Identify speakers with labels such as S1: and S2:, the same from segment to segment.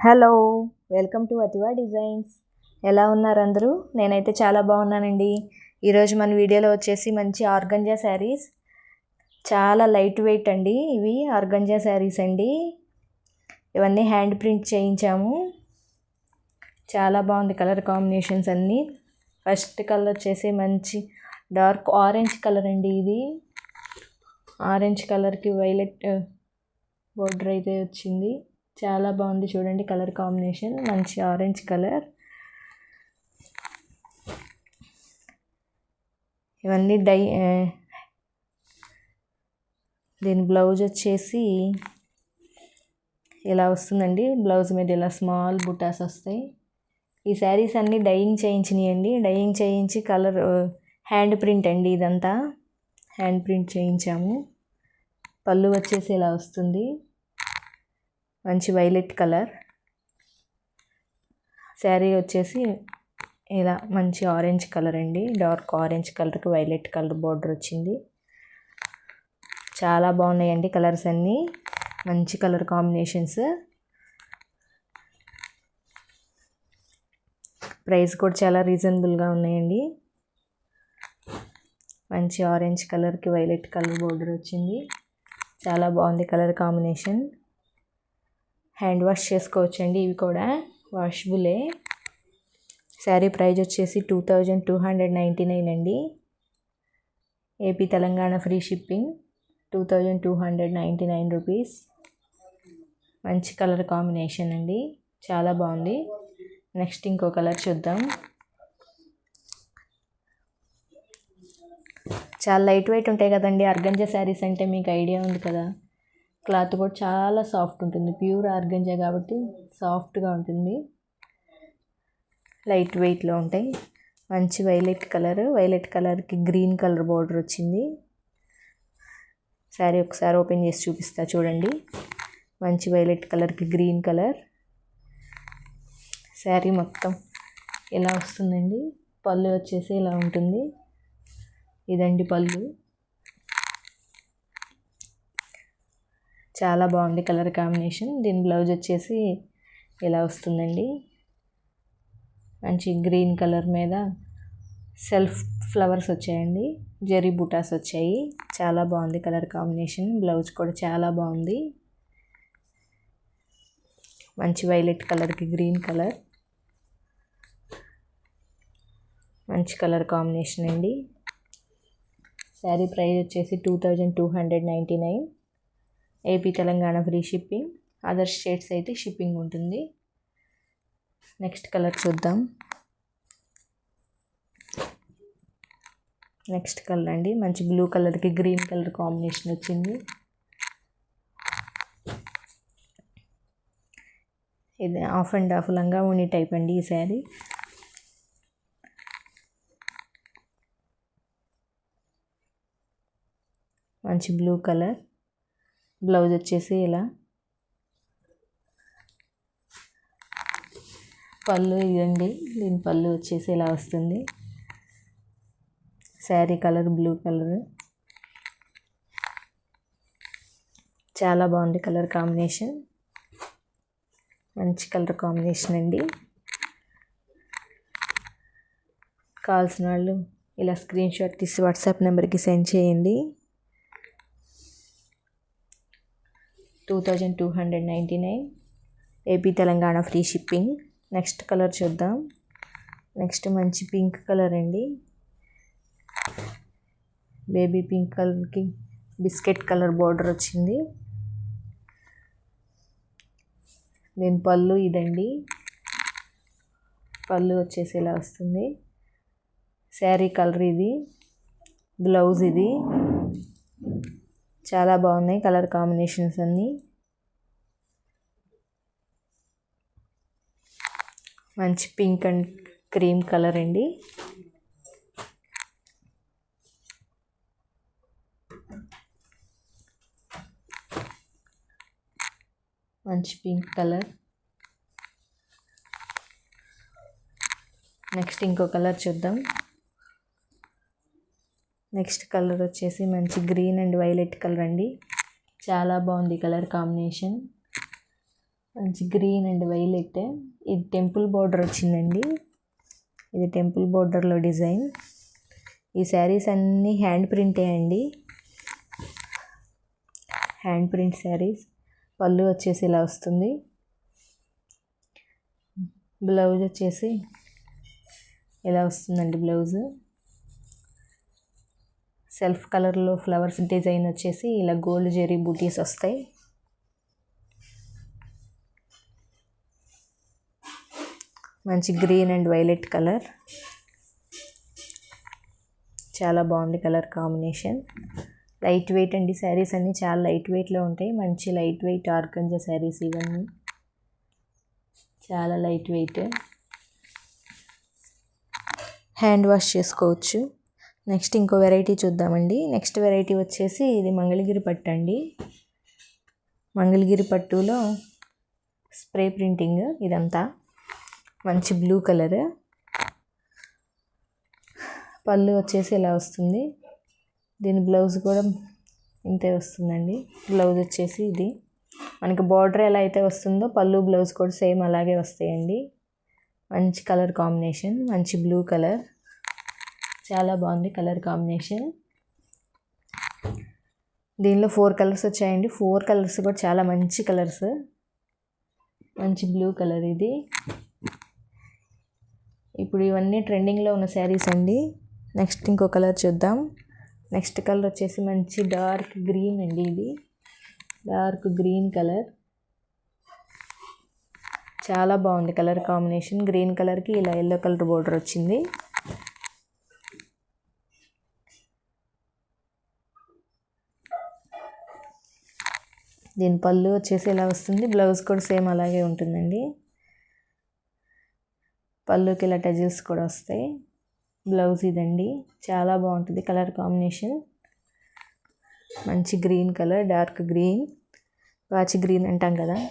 S1: Hello welcome to Athiva designs. ఎలా ఉన్నారు అందరూ? నేనైతే చాలా బాగున్నానండి. ఈరోజు మన వీడియోలో వచ్చేసి మంచి ఆర్గంజా శారీస్. చాలా లైట్ వెయిట్ అండి ఇవి ఆర్గంజా శారీస్ అండి. ఇవన్నీ హ్యాండ్ ప్రింట్ చేయించాము. చాలా బాగుంది కలర్ కాంబినేషన్స్ అన్నీ. ఫస్ట్ కలర్ వచ్చేసి మంచి డార్క్ ఆరెంజ్ కలర్ అండి ఇది. ఆరెంజ్ కలర్కి వైలెట్ బోర్డర్ అయితే వచ్చింది. చాలా బాగుంది చూడండి కలర్ కాంబినేషన్. మంచి ఆరెంజ్ కలర్. ఇవన్నీ డై దీని బ్లౌజ్ వచ్చేసి ఇలా వస్తుందండి? బ్లౌజ్ మీద ఇలా స్మాల్ బుటాస్ వస్తాయి. ఈ శారీస్ అన్నీ డైయింగ్ చేయించినాయి అండి డైయింగ్ చేయించి కలర్ హ్యాండ్ ప్రింట్ అండి ఇదంతా. హ్యాండ్ ప్రింట్ చేయించాము. పళ్ళు వచ్చేసి ఇలా వస్తుంది. మంచి వైలెట్ కలర్. శారీ వచ్చేసి ఇలా మంచి ఆరెంజ్ కలర్ అండి. డార్క్ ఆరెంజ్ కలర్కి వైలెట్ కలర్ బార్డర్ వచ్చింది. చాలా బాగున్నాయండి కలర్స్ అన్నీ. మంచి కలర్ కాంబినేషన్స్. ప్రైస్ కూడా చాలా రీజనబుల్గా ఉన్నాయండి. మంచి ఆరెంజ్ కలర్కి వైలెట్ కలర్ బోర్డర్ వచ్చింది. చాలా బాగుంది కలర్ కాంబినేషన్. హ్యాండ్ వాష్ చేసుకోవచ్చండి ఇవి కూడా. వాషబులే శారీ ప్రైజ్ వచ్చేసి two thousand two hundred ninety nine అండి. AP Telangana free shipping two thousand two hundred ninety nine rupees. మంచి కలర్ కాంబినేషన్ అండి. చాలా బాగుంది. నెక్స్ట్ ఇంకో కలర్ చూద్దాం. చాలా లైట్ వెయిట్ ఉంటాయి కదండి. అర్గంజా శారీస్ అంటే మీకు ఐడియా ఉంది కదా. క్లాత్ కూడా చాలా సాఫ్ట్ ఉంటుంది. ప్యూర్ ఆర్గంజా కాబట్టి సాఫ్ట్గా ఉంటుంది. లైట్ వెయిట్లో ఉంటాయి. మంచి వైలెట్ కలర్. వైలెట్ కలర్కి గ్రీన్ కలర్ బార్డర్ వచ్చింది. శారీ ఒకసారి ఓపెన్ చేసి చూపిస్తా చూడండి. మంచి వైలెట్ కలర్కి గ్రీన్ కలర్. శారీ మొత్తం ఎలా వస్తుందండి? పళ్ళు వచ్చేసి ఇలా ఉంటుంది. ఇదండి పళ్ళు. చాలా బాగుంది కలర్ కాంబినేషన్. దీని బ్లౌజ్ వచ్చేసి ఇలా వస్తుందండి. మంచి గ్రీన్ కలర్ మీద సెల్ఫ్ ఫ్లవర్స్ వచ్చాయండి. జెరీ బుటాస్ వచ్చాయి. చాలా బాగుంది కలర్ కాంబినేషన్. బ్లౌజ్ కూడా చాలా బాగుంది. మంచి వైలెట్ కలర్కి గ్రీన్ కలర్. మంచి కలర్ కాంబినేషన్ అండి. శారీ ప్రైస్ వచ్చేసి two thousand two hundred ninety nine. AP Telangana free shipping other states అయితే షిప్పింగ్ ఉంటుంది. నెక్స్ట్ కలర్ చూద్దాం. నెక్స్ట్ కలర్ అండి. మంచి బ్లూ కలర్కి గ్రీన్ కలర్ కాంబినేషన్ వచ్చింది. ఇది ఆఫ్ అండ్ ఆఫ్ లంగా ఉని టైప్ అండి ఈ శారీ మంచి బ్లూ కలర్ బ్లౌజ్ వచ్చేసి ఇలా. పళ్ళు ఇవ్వండి దీని పళ్ళు వచ్చేసి ఇలా వస్తుంది. Sari colour blue colour. చాలా బాగుంది కలర్ కాంబినేషన్. మంచి కలర్ కాంబినేషన్ అండి. కావాల్సిన వాళ్ళు ఇలా స్క్రీన్ షాట్ తీసి వాట్సాప్ నెంబర్కి సెండ్ చేయండి. Two thousand two hundred ninety nine AP Telangana free shipping. Next colour చూద్దాం. నెక్స్ట్ మంచి పింక్ కలర్ అండి. బేబీ పింక్ కలర్కి బిస్కెట్ కలర్ బార్డర్ వచ్చింది. దీని పళ్ళు ఇదండి. పళ్ళు వచ్చేసి ఇలా వస్తుంది. శారీ కలర్ ఇది. బ్లౌజ్ ఇది. చాలా బాగున్నాయి కలర్ కాంబినేషన్స్ అన్నీ. మంచి పింక్ అండ్ క్రీమ్ కలర్ అండి. మంచి పింక్ కలర్. నెక్స్ట్ ఇంకో కలర్ చూద్దాం. నెక్స్ట్ కలర్ వచ్చేసి మంచి గ్రీన్ అండ్ వైలెట్ కలర్ అండి. చాలా బాగుంది కలర్ కాంబినేషన్. మంచి గ్రీన్ అండ్ వైలెట్. ఇది టెంపుల్ బార్డర్ వచ్చిందండి. ఇది టెంపుల్ బార్డర్లో డిజైన్. ఈ శారీస్ అన్నీ హ్యాండ్ ప్రింటే అండి. Hand print saris. పళ్ళు వచ్చేసి ఇలా వస్తుంది. బ్లౌజ్ వచ్చేసి ఇలా వస్తుందండి బ్లౌజ్. సెల్ఫ్ కలర్లో ఫ్లవర్స్ డిజైన్ వచ్చేసి ఇలా గోల్డ్ జెరీ బూటీస్ వస్తాయి. మంచి గ్రీన్ అండ్ వైలెట్ కలర్. చాలా బాగుంది కలర్ కాంబినేషన్. లైట్ వెయిట్ అండి శారీస్ అన్నీ చాలా లైట్ వెయిట్లో ఉంటాయి. మంచి లైట్ వెయిట్ ఆర్గంజా శారీస్ ఇవన్నీ. చాలా లైట్ వెయిట్. హ్యాండ్ వాష్ చేసుకోవచ్చు. నెక్స్ట్ ఇంకో వెరైటీ చూద్దామండి. నెక్స్ట్ వెరైటీ వచ్చేసి ఇది మంగళగిరి పట్టు అండి. మంగళగిరి పట్టులో స్ప్రే ప్రింటింగ్ ఇదంతా. మంచి బ్లూ కలర్. పళ్ళు వచ్చేసి ఇలా వస్తుంది. దీని బ్లౌజ్ కూడా ఇంతే వస్తుందండి. బ్లౌజ్ వచ్చేసి ఇది. మనకి బార్డర్ ఎలా అయితే వస్తుందో పళ్ళు బ్లౌజ్ కూడా సేమ్ అలాగే వస్తాయండి. మంచి కలర్ కాంబినేషన్ మంచి బ్లూ కలర్. చాలా బాగుంది కలర్ కాంబినేషన్. దీనిలో ఫోర్ కలర్స్ వచ్చాయండి. ఫోర్ కలర్స్ కూడా చాలా మంచి కలర్స్. మంచి బ్లూ కలర్ ఇది. ఇప్పుడు ఇవన్నీ ట్రెండింగ్లో ఉన్న శారీస్ అండి. నెక్స్ట్ ఇంకో కలర్ చూద్దాం. నెక్స్ట్ కలర్ వచ్చేసి మంచి డార్క్ గ్రీన్ అండి ఇది. Dark green colour. చాలా బాగుంది కలర్ కాంబినేషన్. గ్రీన్ కలర్కి ఇలా ఎల్లో కలర్ బోర్డర్ వచ్చింది. దీని పళ్ళు వచ్చేసి ఇలా వస్తుంది. బ్లౌజ్ కూడా సేమ్ అలాగే ఉంటుందండి. పళ్ళుకి ఇలా టజిల్స్ కూడా వస్తాయి. బ్లౌజ్ ఇదండి. చాలా బాగుంటుంది కలర్ కాంబినేషన్. మంచి గ్రీన్ కలర్ డార్క్ గ్రీన్. వాచి గ్రీన్ అంటాం కదా.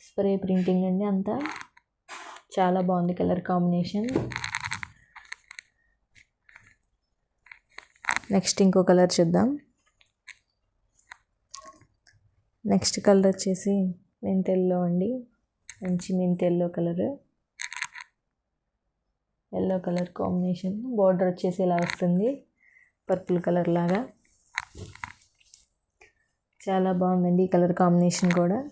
S1: స్ప్రే ప్రింటింగ్ అండి అంతా. చాలా బాగుంది కలర్ కాంబినేషన్. నెక్స్ట్ ఇంకో కలర్ చూద్దాం. నెక్స్ట్ కలర్ వచ్చేసి మెంతెల్లో అండి. మంచి మెంతెల్లో colour. Yellow colour combination. Border వచ్చేసి ఇలా వస్తుంది. పర్పుల్ కలర్ లాగా. చాలా బాగుందండి ఈ కలర్ కాంబినేషన్ కూడా.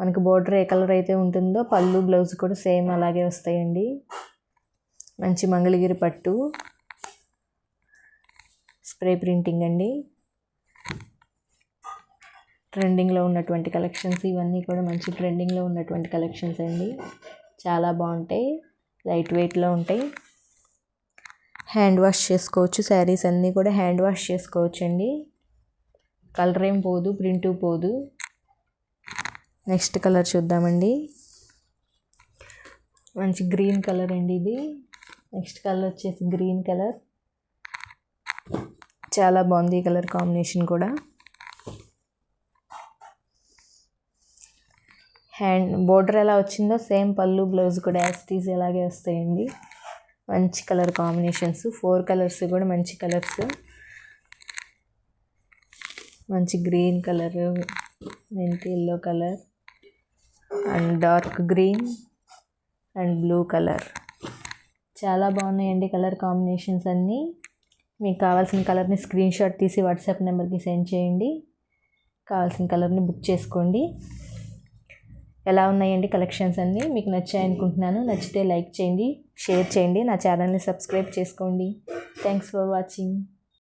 S1: మనకు బార్డర్ ఏ కలర్ అయితే ఉంటుందో పళ్ళు బ్లౌజ్ కూడా సేమ్ అలాగే వస్తాయండి. మంచి మంగళగిరి పట్టు. స్ప్రే ప్రింటింగ్ అండి. ట్రెండింగ్లో ఉన్నటువంటి కలెక్షన్స్ ఇవన్నీ కూడా మంచి ట్రెండింగ్లో ఉన్నటువంటి కలెక్షన్స్ అండి. చాలా బాగుంటాయి. లైట్ వెయిట్లో ఉంటాయి. హ్యాండ్ వాష్ చేసుకోవచ్చు. శారీస్ అన్నీ కూడా హ్యాండ్ వాష్ చేసుకోవచ్చు అండి కలర్ ఏం పోదు ప్రింట్ పోదు. నెక్స్ట్ కలర్ చూద్దామండి. మంచి గ్రీన్ కలర్ అండి ఇది. నెక్స్ట్ కలర్ వచ్చేసి గ్రీన్ కలర్. చాలా బాగుంది ఈ కలర్ కాంబినేషన్ కూడా. హ్యాండ్ బోర్డర్ ఎలా వచ్చిందో సేమ్ పళ్ళు బ్లౌజ్ కూడా యాస్టీస్ ఎలాగే వస్తాయండి. మంచి కలర్ కాంబినేషన్స్ ఫోర్ కలర్స్ కూడా మంచి కలర్స్. మంచి గ్రీన్ కలర్ మెంతి yellow colour and dark green and blue colour. చాలా బాగున్నాయండి కలర్ కాంబినేషన్స్ అన్నీ. మీకు కావాల్సిన కలర్ని స్క్రీన్ షాట్ తీసి వాట్సాప్ నెంబర్కి సెండ్ చేయండి. కావాల్సిన కలర్ని బుక్ చేసుకోండి. ఎలా ఉన్నాయండి కలెక్షన్స్ అన్నీ? మీకు నచ్చాయి అనుకుంటున్నాను. నచ్చితే లైక్ చేయండి షేర్ చేయండి. నా ఛానల్ని సబ్స్క్రైబ్ చేసుకోండి. Thanks for watching